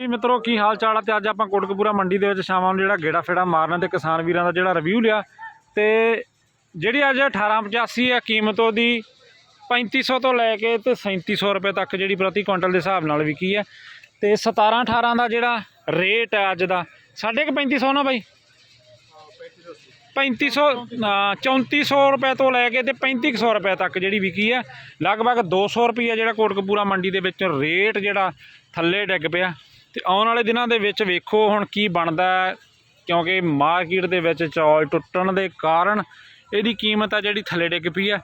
ਜੀ ਮਿੱਤਰੋ ਕੀ ਹਾਲ ਚਾਲ ਆ ਤੇ ਅੱਜ ਆਪਾਂ ਕੋਟਕਪੂਰਾ ਮੰਡੀ ਦੇ ਵਿੱਚ ਸ਼ਾਮਾਂ ਨੂੰ ਜਿਹੜਾ ਗੇੜਾ ਫੇੜਾ ਮਾਰਨਾ ਤੇ ਕਿਸਾਨ ਵੀਰਾਂ ਦਾ ਜਿਹੜਾ ਰਿਵਿਊ ਲਿਆ ਤੇ ਜਿਹੜੀ ਅੱਜ 1885 ਆ ਕੀਮਤ ਉਹਦੀ 3500 ਤੋਂ ਲੈ ਕੇ ਤੇ 3700 ਰੁਪਏ ਤੱਕ ਜਿਹੜੀ ਪ੍ਰਤੀ ਕੁਇੰਟਲ ਦੇ ਹਿਸਾਬ ਨਾਲ ਵਿਕੀ ਹੈ ਤੇ 17 18 ਦਾ ਜਿਹੜਾ ਰੇਟ ਹੈ ਅੱਜ ਦਾ ਸਾਢੇ ਕੁ 3500 ਨਾ ਬਾਈ? 3500 ਅ, 3400 ਰੁਪਏ ਤੋਂ ਲੈ ਕੇ ਤੇ 3500 ਰੁਪਏ ਤੱਕ ਜਿਹੜੀ ਵਿਕੀ ਹੈ ਲਗਭਗ 200 ਰੁਪਏ ਜਿਹੜਾ ਕੋਟਕਪੂਰਾ ਮੰਡੀ ਦੇ ਵਿੱਚ ਰੇਟ ਜਿਹੜਾ ਥੱਲੇ ਡਿੱਗ ਪਿਆ। ਤੇ ਆਉਣ ਵਾਲੇ ਦਿਨਾਂ ਦੇ ਵਿੱਚ ਵੇਖੋ ਹੁਣ ਕੀ ਬਣਦਾ ਕਿਉਂਕਿ ਮਾਰਕੀਟ ਦੇ ਵਿੱਚ ਚੌਲ ਟੁੱਟਣ ਦੇ ਕਾਰਨ ਇਹਦੀ ਕੀਮਤ ਆ ਜਿਹੜੀ ਥੱਲੇ ਡਿੱਗ ਪਈ ਹੈ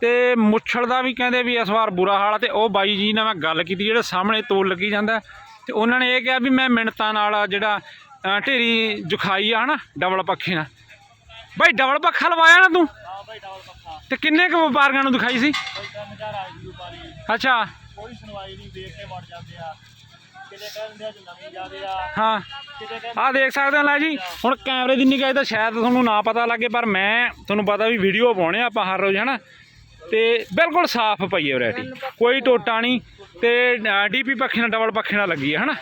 ਤੇ ਮੁੱਛਲ ਦਾ ਵੀ ਕਹਿੰਦੇ ਵੀ ਇਸ ਵਾਰ ਬੁਰਾ ਹਾਲ ਆ ਤੇ ਉਹ ਬਾਈ ਜੀ ਨਾਲ ਮੈਂ ਗੱਲ ਕੀਤੀ ਜਿਹੜੇ ਸਾਹਮਣੇ ਤੋਲ ਲੱਗੀ ਜਾਂਦਾ ਤੇ ਉਹਨਾਂ ਨੇ ਇਹ ਕਿਹਾ ਵੀ ਮੈਂ ਮਿੰਟਾਂ ਨਾਲ ਆ ਜਿਹੜਾ ਢੇਰੀ ਜੁਖਾਈ ਆ ਹਨਾ ਡਬਲ ਪੱਖੇ ਨਾਲ। ਬਾਈ ਡਬਲ ਪੱਖਾ ਲਵਾਇਆ ਨਾ ਤੂੰ? ਹਾਂ ਭਾਈ ਡਬਲ ਪੱਖਾ। ਤੇ ਕਿੰਨੇ ਕੁ ਵਪਾਰੀਆਂ ਨੂੰ ਦਿਖਾਈ ਸੀ? ਕੋਈ 3000 ਆਈ ਦੀ ਉਪਾਰੀ ਅੱਛਾ। ਕੋਈ ਸੁਣਵਾਈ ਨਹੀਂ ਦੇਖ ਕੇ ਵੜ ਜਾਂਦੇ ਆ। ਕਿਤੇ ਕਹਿੰਦੇ ਆ ਕਿ ਨਵੀਂ ਜਾਂਦੇ ਆ। ਹਾਂ। ਕਿਤੇ ਕਹਿੰਦੇ ਆਹ ਦੇਖ ਸਕਦੇ ਹੋ ਲੈ ਜੀ ਹੁਣ ਕੈਮਰੇ ਦੀ ਨਿਗਾਹ ਤਾਂ ਸ਼ਾਇਦ ਤੁਹਾਨੂੰ ਨਾ ਪਤਾ ਲੱਗੇ ਪਰ ਮੈਂ ਤੁਹਾਨੂੰ ਪਤਾ ਵੀ ਵੀਡੀਓ ਪਾਉਣੇ ਆ ਆਪਾਂ ਹਰ ਰੋਜ਼ ਹਨਾ? ਤੇ ਬਿਲਕੁਲ ਸਾਫ਼ ਪਈ ਹੈ ਵੈਰਾਈਟੀ ਕੋਈ ਟੋਟਾ ਨਹੀਂ ਤੇ ਡੀਪੀ ਪੱਖੇ ਨਾਲ ਡਬਲ ਪੱਖੇ ਨਾਲ ਲੱਗੀ ਹੈ ਹਨਾ?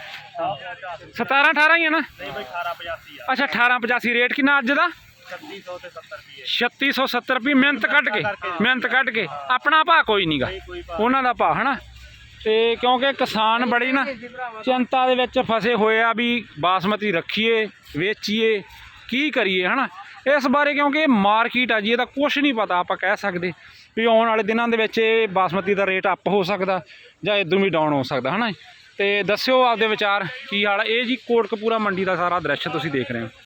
17 18 ਹੀ ਹੈ ਨਾ? ਨਹੀਂ ਭਾਈ 1885 ਆ। ਅੱਛਾ 1885 ਰੇਟ ਕਿੰਨਾ ਅੱਜ ਦਾ? 3600 ਤੇ 70 ਰੁਪਏ। 3670 ਰੁਪਏ ਮਿਹਨਤ ਕੱਢ ਕੇ ਮਿਹਨਤ ਕੱਢ ਕੇ। ਆਪਣਾ ਭਾਅ ਕੋਈ ਨਹੀਂਗਾ ਉਹਨਾਂ ਦਾ ਭਾਅ ਹਨਾ? ਤੇ ਕਿਉਂਕਿ ਕਿਸਾਨ ਬੜੀ ਨਾ ਚਿੰਤਾ ਦੇ ਵਿੱਚ ਫਸੇ ਹੋਏ ਆ ਵੀ ਬਾਸਮਤੀ ਰੱਖੀਏ, ਵੇਚੀਏ, ਕੀ ਕਰੀਏ, ਹਨਾ? ਇਸ ਬਾਰੇ ਕਿਉਂਕਿ ਮਾਰਕੀਟ ਆ ਜੀ, ਇਹਦਾ ਕੁਝ ਨਹੀਂ ਪਤਾ, ਆਪਾਂ ਕਹਿ ਸਕਦੇ ਵੀ ਆਉਣ ਵਾਲੇ ਦਿਨਾਂ ਦੇ ਵਿੱਚ ਇਹ ਬਾਸਮਤੀ ਦਾ ਰੇਟ ਅੱਪ ਹੋ ਸਕਦਾ ਜਾਂ ਇਦੋਂ ਵੀ ਡਾਊਨ ਹੋ ਸਕਦਾ, ਹਨਾ? ਤੇ ਦੱਸਿਓ ਆਪਦੇ ਵਿਚਾਰ, ਕੀ ਹਾਲ ਇਹ ਜੀ ਕੋਟਕਪੂਰਾ ਮੰਡੀ ਦਾ ਸਾਰਾ ਦ੍ਰਿਸ਼ ਤੁਸੀਂ ਦੇਖ ਰਹੇ ਹੋ।